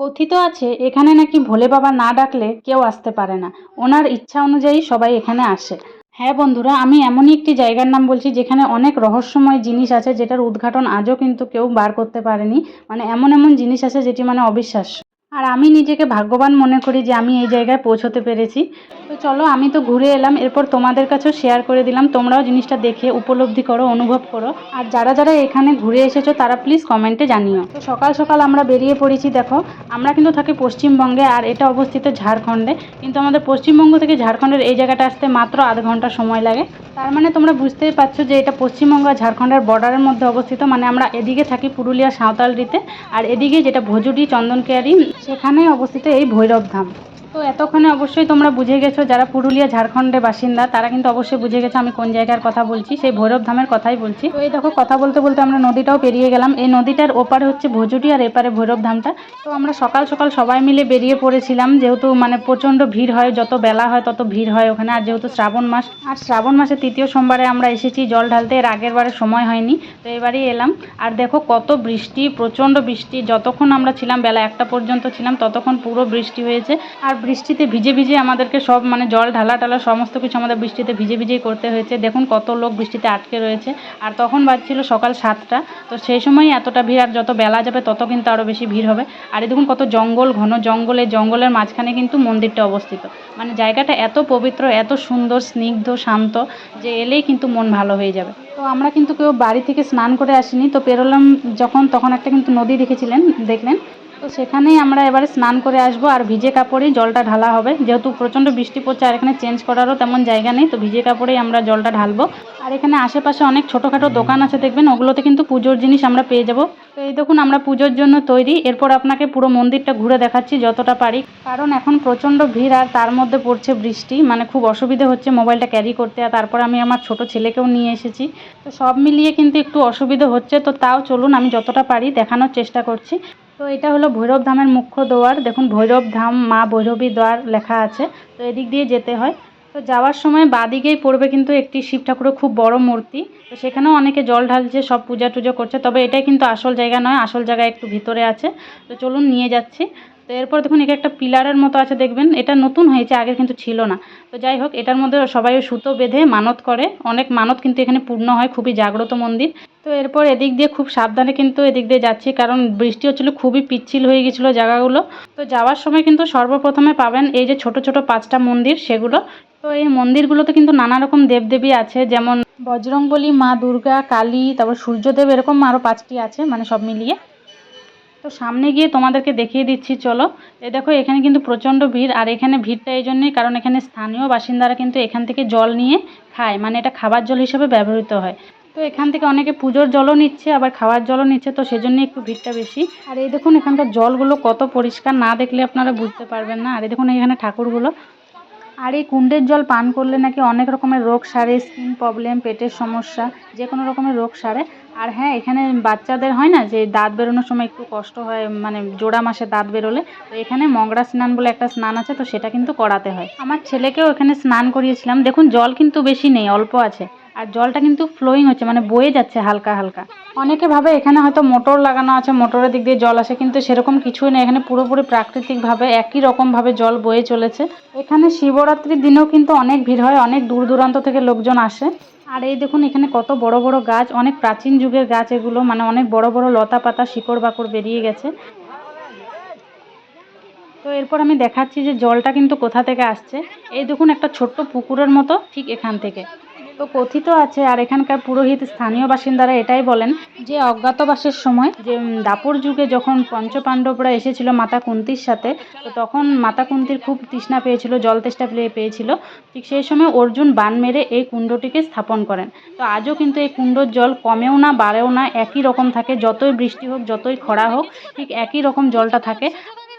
কথিত আছে, এখানে নাকি ভোলে বাবা না ডাকলে কেউ আসতে পারে না। ওনার ইচ্ছা অনুযায়ী সবাই এখানে আসে। হ্যাঁ বন্ধুরা, আমি এমনই একটি জায়গার নাম বলছি যেখানে অনেক রহস্যময় জিনিস আছে যেটার উদ্ঘাটন আজও কিন্তু কেউ বার করতে পারেনি। মানে এমন এমন জিনিস আছে যেটি মানে অবিশ্বাস্য। আর আমি নিজেকে ভাগ্যবান মনে করি যে আমি এই জায়গায় পৌঁছতে পেরেছি। তো চলো, আমি তো ঘুরে এলাম, এরপর তোমাদের কাছেও শেয়ার করে দিলাম। তোমরাও জিনিসটা দেখে, উপলব্ধি করো, অনুভব করো। আর যারা যারা এখানে ঘুরে এসেছ, তারা প্লিজ কমেন্টে জানিও। তো সকাল সকাল আমরা বেরিয়ে পড়েছি, দেখো। আমরা কিন্তু থাকি পশ্চিমবঙ্গে, আর এটা অবস্থিত ঝাড়খণ্ডে। কিন্তু আমাদের পশ্চিমবঙ্গ থেকে ঝাড়খণ্ডের এই জায়গাটা আসতে মাত্র আধ ঘণ্টা সময় লাগে। তার মানে তোমরা বুঝতেই পারছ যে এটা পশ্চিমবঙ্গ আর ঝাড়খণ্ডের বর্ডারের মধ্যে অবস্থিত। মানে আমরা এদিকে থাকি পুরুলিয়া সাঁওতালডিতে আর এদিকে যেটা ভজুডি চন্দনকেয়ারি সেখানেই অবস্থিত এই ভৈরব ধাম। তো এতক্ষণে অবশ্যই তোমরা বুঝে গেছো, যারা পুরুলিয়া ঝাড়খণ্ডের বাসিন্দা, তারা কিন্তু অবশ্যই বুঝে গেছো আমি কোন জায়গার কথা বলছি, সেই ভৈরব ধামের কথাই বলছি। তো এই দেখো, কথা বলতে বলতে আমরা নদীটাও পেরিয়ে গেলাম। এই নদীটার ওপারে হচ্ছে ভজুটি আর এপারে ভৈরব ধামটা। তো আমরা সকাল সকাল সবাই মিলে বেরিয়ে পড়েছিলাম, যেহেতু মানে প্রচণ্ড ভিড় হয়, যত বেলা হয় তত ভিড় হয় ওখানে, আর যেহেতু শ্রাবণ মাস। আর শ্রাবণ মাসের তৃতীয় সোমবারে আমরা এসেছি জল ঢালতে, এর আগের বারে সময় হয়নি, তো এবারেই এলাম। আর দেখো কত বৃষ্টি, প্রচণ্ড বৃষ্টি, যতক্ষণ আমরা ছিলাম, বেলা একটা পর্যন্ত ছিলাম, ততক্ষণ পুরো বৃষ্টি হয়েছে। আর বৃষ্টিতে ভিজে ভিজে আমাদেরকে সব মানে জল, ঢালা টালা সমস্ত কিছু আমাদের বৃষ্টিতে ভিজে ভিজেই করতে হয়েছে। দেখুন কত লোক বৃষ্টিতে আটকে রয়েছে। আর তখন বাজছিল সকাল সাতটা। তো সেই সময় এতটা ভিড়, আর যত বেলা যাবে তত কিন্তু আরও বেশি ভিড় হবে। আর এই দেখুন কত জঙ্গল, ঘন জঙ্গল। জঙ্গলের মাঝখানে কিন্তু মন্দিরটা অবস্থিত। মানে জায়গাটা এত পবিত্র, এত সুন্দর, স্নিগ্ধ, শান্ত যে এলেই কিন্তু মন ভালো হয়ে যাবে। তো আমরা কিন্তু কেউ বাড়ি থেকে স্নান করে আসিনি। তো পেরোলাম যখন, তখন একটা কিন্তু নদী দেখেছিলেন, দেখলেন। তো সেখানেই আমরা এবারে স্নান করে আসব আর ভিজে কাপড়েই জলটা ঢালা হবে। যেহেতু প্রচণ্ড বৃষ্টি পড়ছে আর এখানে চেঞ্জ করারও তেমন জায়গা নেই, তো ভিজে কাপড়েই আমরা জলটা ঢালবো। আর এখানে আশেপাশে অনেক ছোটোখাটো দোকান আছে দেখবেন, ওগুলোতে কিন্তু পুজোর জিনিস আমরা পেয়ে যাব। তো এই দেখুন আমরা পুজোর জন্য তৈরি। এরপর আপনাকে পুরো মন্দিরটা ঘুরে দেখাচ্ছি যতটা পারি। কারণ এখন প্রচণ্ড ভিড় আর তার মধ্যে পড়ছে বৃষ্টি মানে খুব অসুবিধে হচ্ছে মোবাইলটা ক্যারি করতে। আর তারপর আমি আমার ছোট ছেলেকেও নিয়ে এসেছি। তো সব মিলিয়ে কিন্তু একটু অসুবিধে হচ্ছে। তো তাও চলুন, আমি যতটা পারি দেখানোর চেষ্টা করছি। তো এটা হলো ভৈরব ধামের মুখ্য দোয়ার। দেখুন, ভৈরব ধাম, মা ভৈরবী দোয়ার লেখা আছে। তো এদিক দিয়ে যেতে হয়। তো যাওয়ার সময় বাদিকেই পড়বে কিন্তু একটি শিব ঠাকুরের খুব বড় মূর্তি। তো সেখানেও অনেকে জল ঢালছে, সব পূজা টুজো করছে। তবে এটাই কিন্তু আসল জায়গা নয়, আসল জায়গা একটু ভিতরে আছে। তো চলুন নিয়ে যাচ্ছি। তো এরপর দেখুন এখানে একটা পিলারের মতো আছে, দেখবেন। এটা নতুন হয়েছে আগে কিন্তু ছিল না। তো যাই হোক, এটার মধ্যে সবাই সুতো বেঁধে মানত করে। অনেক মানত কিন্তু এখানে পূর্ণ হয়, খুবই জাগ্রত মন্দির। তো এরপর এদিক দিয়ে খুব সাবধানে কিন্তু এদিক দিয়ে যাচ্ছি, কারণ বৃষ্টি হচ্ছিল, খুবই পিচ্ছিল হয়ে গেছিল জায়গাগুলো। তো যাওয়ার সময় কিন্তু সর্বপ্রথমে পাবেন এই যে ছোট ছোট পাঁচটা মন্দির, সেগুলো। তো এই মন্দিরগুলোতে কিন্তু নানা রকম দেবদেবী আছে, যেমন বজরংবলী, মা দুর্গা, কালী, তারপর সূর্যদেব, এরকম আরও পাঁচটি আছে মানে সব মিলিয়ে। তো সামনে গিয়ে তোমাদেরকে দেখিয়ে দিচ্ছি, চলো। এ দেখো, এখানে কিন্তু প্রচণ্ড ভিড়, আর এখানে ভিড়টা এই জন্যই, কারণ এখানে স্থানীয় বাসিন্দারা কিন্তু এখান থেকে জল নিয়ে খায়। মানে এটা খাবার জল হিসেবে ব্যবহৃত হয়। তো এখান থেকে অনেকে পুজোর জলও নিচ্ছে, আবার খাওয়ার জলও নিচ্ছে, তো সেজন্যই একটু ভিড়টা বেশি। আর এই দেখুন, এখানকার জলগুলো কত পরিষ্কার, না দেখলে আপনারা বুঝতে পারবেন না। আর এই দেখুন, এখানে ঠাকুরগুলো আর এই কুণ্ডের জল পান করলে নাকি অনেক রকমের রোগ সারে স্কিন প্রবলেম পেটের সমস্যা যে কোনো রকমের রোগ সারে। আর হ্যাঁ এখানে বাচ্চাদের হয় না যে দাঁত বেরোনোর সময় একটু কষ্ট হয় মানে জোড়া মাসে দাঁত বেরোলে। তো এখানে মংরা স্নান বলে একটা স্নান আছে, তো সেটা কিন্তু করাতে হয়। আমার ছেলেকেও এখানে স্নান করিয়েছিলাম। দেখুন, জল কিন্তু বেশি নেই, অল্প আছে। আর জলটা কিন্তু ফ্লোয়িং হচ্ছে মানে বয়ে যাচ্ছে হালকা হালকা। অনেকে ভাবে এখানে হয়তো মোটর লাগানো আছে, মোটরের দিক দিয়ে জল আসে, কিন্তু সেরকম কিছুই নেই। এখানে পুরোপুরি প্রাকৃতিকভাবে একই রকমভাবে জল বয়ে চলেছে। এখানে শিবরাত্রির দিনেও কিন্তু অনেক ভিড় হয়, অনেক দূর দূরান্ত থেকে লোকজন আসে। আর এই দেখুন, এখানে কত বড় বড় গাছ, অনেক প্রাচীন যুগের গাছ এগুলো মানে অনেক বড় বড় লতা পাতা, শিকড় বাকড় বেরিয়ে গেছে। তো এরপর আমি দেখাচ্ছি যে জলটা কিন্তু কোথা থেকে আসছে। এই দেখুন, একটা ছোট্ট পুকুরের মতো ঠিক এখান থেকে। তো কথিত আছে আর এখানকার পুরোহিত স্থানীয় বাসিন্দারা এটাই বলেন যে অজ্ঞাতবাসের সময় যে দাপর যুগে যখন পঞ্চপাণ্ডবরা এসেছিল মাতা কুন্তির সাথে, তো তখন মাতা কুন্তির খুব তৃষ্ণা পেয়েছিল, জল তেষ্টা পেয়ে, পেয়েছিল। ঠিক সেই সময় অর্জুন বান মেরে এই কুণ্ডটিকে স্থাপন করেন। তো আজও কিন্তু এই কুণ্ডর জল কমেও না, বাড়েও না, একই রকম থাকে, যতই বৃষ্টি হোক, যতই খরা হোক, ঠিক একই রকম জলটা থাকে।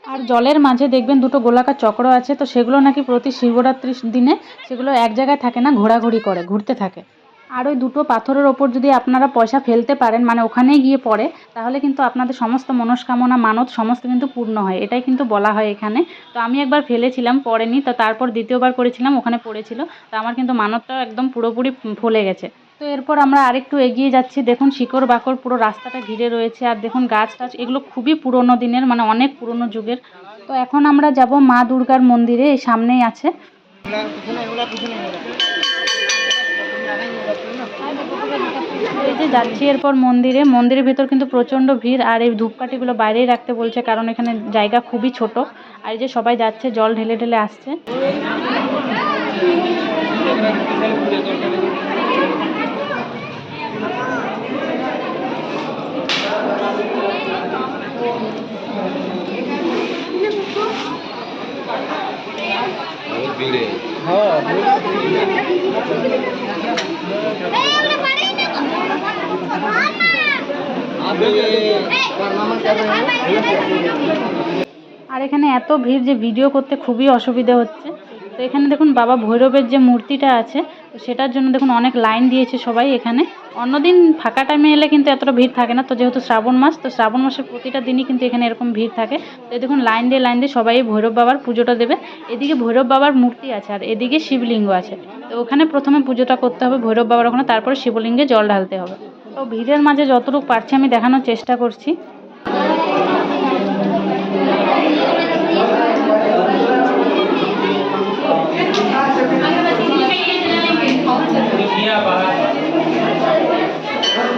আর জলের মাঝে দেখবেন দুটো গোলাকার চক্র আছে, তো সেগুলো নাকি প্রতি শিবরাত্রির দিনে সেগুলো এক জায়গায় থাকে না, ঘোরাঘুরি করে, ঘুরতে থাকে। আর ওই দুটো পাথরের ওপর যদি আপনারা পয়সা ফেলতে পারেন মানে ওখানেই গিয়ে পড়ে, তাহলে কিন্তু আপনাদের সমস্ত মনস্কামনা, মানত সমস্ত কিন্তু পূর্ণ হয়, এটাই কিন্তু বলা হয় এখানে। তো আমি একবার ফেলেছিলাম, পড়েনি, তো তারপর দ্বিতীয়বার করেছিলাম, ওখানে পড়েছিল, তো আমার কিন্তু মানতটা একদম পুরোপুরি ফলে গেছে। তো এরপর আমরা আরেকটু এগিয়ে যাচ্ছি। দেখুন, শিকড় বাকড় পুরো রাস্তাটা ঘিরে রয়েছে আর দেখুন, গাছ টাছ, এগুলো খুবই পুরনো দিনের মানে অনেক পুরনো যুগের। তো এখন আমরা যাব মা দুর্গার মন্দিরে, এই সামনেই আছে। এই যে যাচ্ছি এরপর মন্দিরে। মন্দিরের ভেতর কিন্তু প্রচণ্ড ভিড় আর এই ধূপকাঠিগুলো বাইরেই রাখতে বলছে, কারণ এখানে জায়গা খুবই ছোট। আর এই যে সবাই যাচ্ছে, জল ঢেলে ঢেলে আসছে। আর এখানে এত ভিড় যে ভিডিও করতে খুবই অসুবিধে হচ্ছে। তো এখানে দেখুন বাবা ভৈরবের যে মূর্তিটা আছে, তো সেটার জন্য দেখুন অনেক লাইন দিয়েছে সবাই এখানে। অন্যদিন ফাঁকা টাইমে এলে কিন্তু এতটা ভিড় থাকে না, তো যেহেতু শ্রাবণ মাস, তো শ্রাবণ মাসের প্রতিটা দিনই কিন্তু এখানে এরকম ভিড় থাকে। তো দেখুন লাইন দিয়ে লাইন দিয়ে সবাই ভৈরব বাবার পুজোটা দেবে। এদিকে ভৈরব বাবার মূর্তি আছে আর এদিকে শিবলিঙ্গ আছে। তো ওখানে প্রথমে পুজোটা করতে হবে ভৈরব বাবার ওখানে, তারপরে শিবলিঙ্গে জল ঢালতে হবে। তো ভিড়ের মাঝে যতটুকু পারছি আমি দেখানোর চেষ্টা করছি।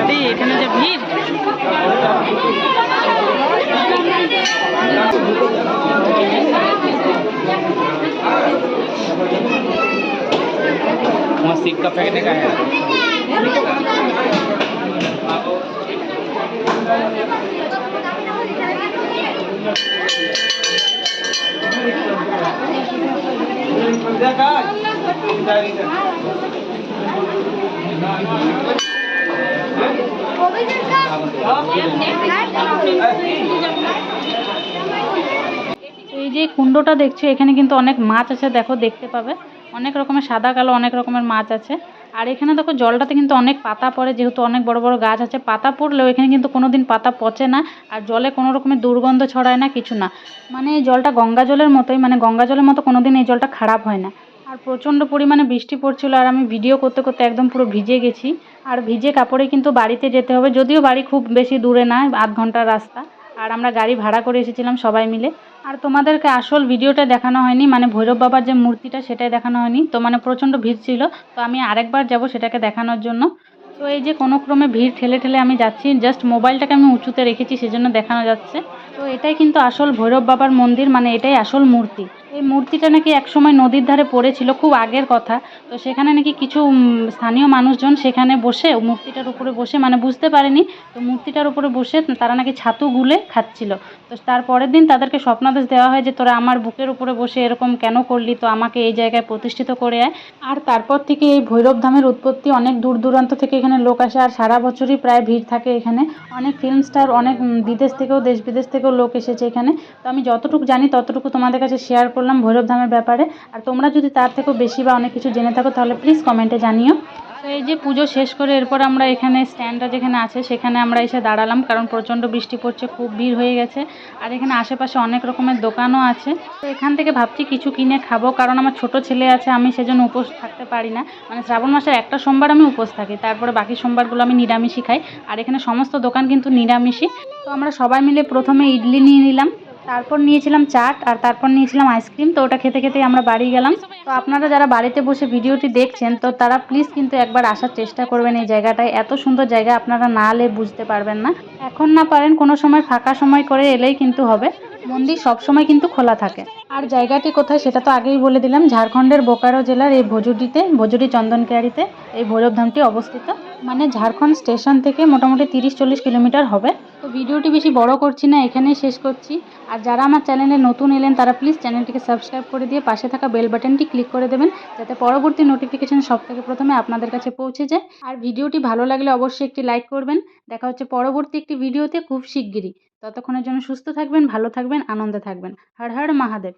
আরে এখানে যে ভিড় वहाँ सिक्का फेंकने का है এই যে কুণ্ডটা দেখছো এখানে কিন্তু অনেক মাছ আছে দেখো দেখতে পাবে অনেক রকমের সাদা, কালো, অনেক রকমের মাছ আছে। আর এখানে দেখো জলটাতে কিন্তু অনেক পাতা পড়ে, যেহেতু অনেক বড় বড় গাছ আছে। পাতা পড়লেও এখানে কিন্তু কোনো দিন পাতা পচে না, আর জলে কোনো রকমের দুর্গন্ধ ছড়ায় না, কিছু না। মানে এই জলটা গঙ্গা জলের মতোই মানে গঙ্গা জলের মতো কোনো দিন এই জলটা খারাপ হয় না। আর প্রচণ্ড পরিমাণে বৃষ্টি পড়ছিল, আর আমি ভিডিও করতে করতে একদম পুরো ভিজে গেছি। আর ভিজে কাপড়ে কিন্তু বাড়িতে যেতে হবে, যদিও বাড়ি খুব বেশি দূরে না, আধ ঘণ্টার রাস্তা। আর আমরা গাড়ি ভাড়া করে এসেছিলাম সবাই মিলে। আর তোমাদেরকে আসল ভিডিওটা দেখানো হয়নি মানে ভৈরব বাবার যে মূর্তিটা সেটাই দেখানো হয়নি। তো মানে প্রচণ্ড ভিড় ছিল, তো আমি আরেকবার যাব সেটাকে দেখানোর জন্য। তো এই যে কোনো ক্রমে ভিড় ঠেলে ঠেলে আমি যাচ্ছি জাস্ট মোবাইলটাকে আমি উঁচুতে রেখেছি, সেজন্য দেখানো যাচ্ছে। তো এটাই কিন্তু আসল ভৈরব বাবার মন্দির মানে এটাই আসল মূর্তি। এই মূর্তিটা নাকি একসময় নদীর ধারে পড়েছিল, খুব আগের কথা। তো সেখানে নাকি কিছু স্থানীয় মানুষজন সেখানে বসে মূর্তিটার উপরে বসে মানে বুঝতে পারেনি, তো মূর্তিটার উপরে বসে তারা নাকি ছাতু গুলে খাচ্ছিল। তো তার পরের দিন তাদেরকে স্বপ্নাদেশ দেওয়া হয় যে, তোরা আমার বুকের উপরে বসে এরকম কেন করলি? তো আমাকে এই জায়গায় প্রতিষ্ঠিত করে আয়। আর তারপর থেকে এই ভৈরব ধামের উৎপত্তি অনেক দূর দূরান্ত থেকে এখানে লোক আসে, আর সারা বছরই প্রায় ভিড় থাকে এখানে। অনেক ফিল্ম স্টার অনেক বিদেশ থেকেও দেশ বিদেশ থেকেও লোক এসেছে এখানে? তো আমি যতটুকু জানি, ততটুকু তোমাদের কাছে শেয়ার করলাম ভৈরব ধামের ব্যাপারে। আর তোমরা যদি তার থেকেও বেশি বা অনেক কিছু জেনে থাকো, তাহলে প্লিজ কমেন্টে জানিও। এই যে পুজো শেষ করে এরপর আমরা এখানে স্ট্যান্ডটা যেখানে আছে, সেখানে আমরা এসে দাঁড়ালাম, কারণ প্রচণ্ড বৃষ্টি পড়ছে, খুব ভিড় হয়ে গেছে। আর এখানে আশেপাশে অনেক রকমের দোকানও আছে। তো এখান থেকে ভাবছি কিছু কিনে খাব, কারণ আমার ছোট ছেলে আছে, আমি সেজন্য উপোস থাকতে পারি না। মানে শ্রাবণ মাসের একটা সোমবার আমি উপোস থাকি, তারপরে বাকি সোমবারগুলো আমি নিরামিষই খাই। আর এখানে সমস্ত দোকান কিন্তু নিরামিষই। তো আমরা সবাই মিলে প্রথমে ইডলি নিয়ে নিলাম। তারপর নিয়েছিলাম চাট আর তারপর নিয়েছিলাম আইসক্রিম, তো ওটা খেতে খেতেই আমরা বাড়ি গেলাম। তো আপনারা যারা বাড়িতে বসে ভিডিওটি দেখছেন, তো তারা প্লিজ কিন্তু একবার আসার চেষ্টা করবেন এই জায়গাটায়। এত সুন্দর জায়গা আপনারা না এলে বুঝতে পারবেন না। এখন না পারেন, কোনো সময় ফাঁকা সময় করে এলেই কিন্তু হবে। মন্দির সব সময় কিন্তু খোলা থাকে। আর জায়গাটি কোথায় সেটা তো আগেই বলে দিলাম, ঝাড়খণ্ডের বোকারো জেলার এই ভজুডিতে, ভজুডি চন্দনকেয়ারিতে এই ভৈরবধামটি অবস্থিত। মানে ঝাড়খণ্ড স্টেশন থেকে মোটামুটি তিরিশ চল্লিশ কিলোমিটার হবে। তো ভিডিওটি বেশি বড় করছি না, এখানেই শেষ করছি। আর যারা আমার চ্যানেলে নতুন এলেন, তারা প্লিজ চ্যানেলটিকে সাবস্ক্রাইব করে দিয়ে পাশে থাকা বেল বাটনটি ক্লিক করে দেবেন, যাতে পরবর্তী নোটিফিকেশন সব থেকে প্রথমে আপনাদের কাছে পৌঁছে যায়। আর ভিডিওটি ভালো লাগলে অবশ্যই একটি লাইক করবেন। দেখা হচ্ছে পরবর্তী একটি ভিডিওতে খুব শিগগিরই। ততক্ষণের জন্য সুস্থ থাকবেন ভালো থাকবেন আনন্দে থাকবেন। হর হর মহাদেব।